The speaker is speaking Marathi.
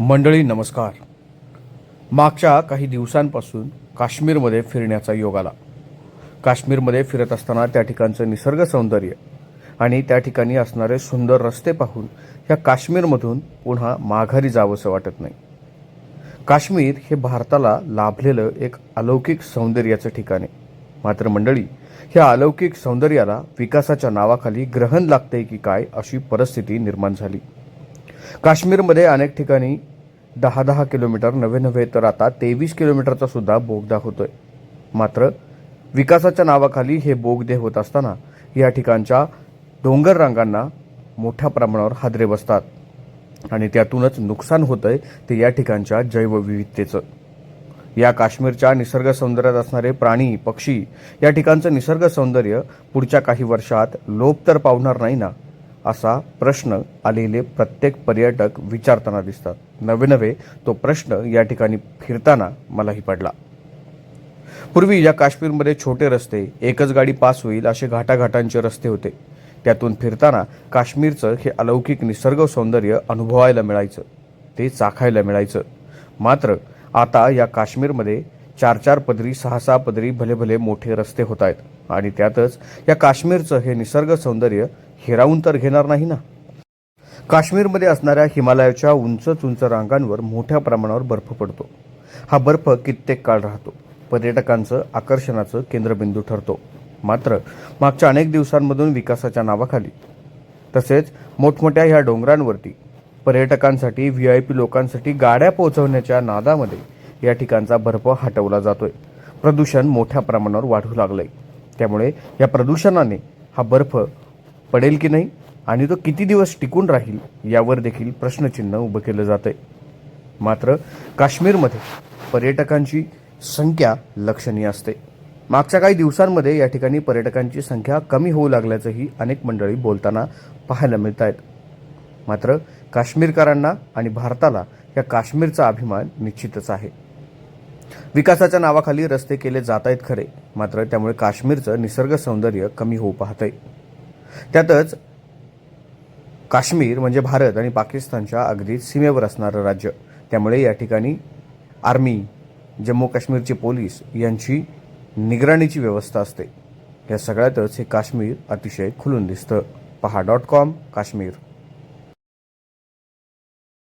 मंडळी नमस्कार. मागच्या काही दिवसांपासून काश्मीरमध्ये फिरण्याचा योग आला. काश्मीरमध्ये फिरत असताना त्या ठिकाणचं निसर्ग सौंदर्य आणि त्या ठिकाणी असणारे सुंदर रस्ते पाहून ह्या काश्मीरमधून पुन्हा माघारी जावंसं वाटत नाही. काश्मीर हे भारताला लाभलेलं एक अलौकिक सौंदर्याचं ठिकाण आहे. मात्र मंडळी ह्या अलौकिक सौंदर्याला विकासाच्या नावाखाली ग्रहण लागते की काय अशी परिस्थिती निर्माण झाली. काश्मीरमध्ये अनेक ठिकाणी दहा दहा किलोमीटर नव्हे नव्हे तर आता तेवीस किलोमीटरचा सुद्धा बोगदा होतोय मात्र विकासाच्या नावाखाली हे बोगदे होत असताना या ठिकाणच्या डोंगर रांगांना मोठ्या प्रमाणावर हादरे बसतात. आणि त्यातूनच नुकसान होतंय ते या ठिकाणच्या जैवविविधतेचं. या काश्मीरच्या निसर्ग सौंदर्यात असणारे प्राणी पक्षी या ठिकाणचं निसर्ग सौंदर्य पुढच्या काही वर्षात लोप तर पावणार नाही ना? असा प्रश्न आलेले प्रत्येक पर्यटक विचारताना दिसतात. नवे नवे तो प्रश्न या ठिकाणी फिरताना मलाही पडला. पूर्वी या काश्मीरमध्ये छोटे रस्ते एकच गाडी पास होईल असे घाटाघाटांचे रस्ते होते. त्यातून फिरताना काश्मीरचं हे अलौकिक निसर्ग सौंदर्य अनुभवायला मिळायचं. ते चाखायला मिळायचं. मात्र आता या काश्मीरमध्ये चार चार पदरी सहा सहा पदरी भले भले मोठे रस्ते होत आहेत आणि त्यातच या काश्मीरचं हे निसर्ग सौंदर्य हिरावून तर घेणार नाही ना? काश्मीरमध्ये असणाऱ्या हिमालयाच्या उंचच उंच रांगांवर मोठ्या प्रमाणावर बर्फ पडतो. हा बर्फ कित्येक काळ राहतो. पर्यटकांचं आकर्षणाचं केंद्रबिंदू ठरतो. मात्र मागच्या अनेक दिवसांमधून विकासाच्या नावाखाली. तसेच मोठमोठ्या ह्या डोंगरांवरती पर्यटकांसाठी व्ही आय पी लोकांसाठी गाड्या पोहोचवण्याच्या नादामध्ये या ठिकाणचा बर्फ हटवला जातोय. प्रदूषण मोठ्या प्रमाणावर वाढू लागलंय. त्यामुळे या प्रदूषणाने हा बर्फ पडेल की नाही आणि तो किती दिवस टिकून राहील यावर देखील प्रश्नचिन्ह उभं केलं जातंय. मात्र काश्मीरमध्ये पर्यटकांची संख्या लक्षणीय असते. मागच्या काही दिवसांमध्ये या ठिकाणी पर्यटकांची संख्या कमी होऊ लागल्याचंही अनेक मंडळी बोलताना पाहायला मिळत आहेत मात्र काश्मीरकरांना आणि भारताला या काश्मीरचा अभिमान निश्चितच आहे. विकासाच्या नावाखाली रस्ते केले जात आहेत खरे मात्र त्यामुळे काश्मीरचं निसर्ग सौंदर्य कमी होऊ पाहतंय. त्यातच काश्मीर म्हणजे भारत आणि पाकिस्तानच्या अगदी सीमेवर असणारं राज्य. त्यामुळे या ठिकाणी आर्मी जम्मू काश्मीरचे पोलीस यांची निगराणीची व्यवस्था असते. या सगळ्यातच हे काश्मीर अतिशय खुलून दिसतं. पहा डॉट कॉम काश्मीर.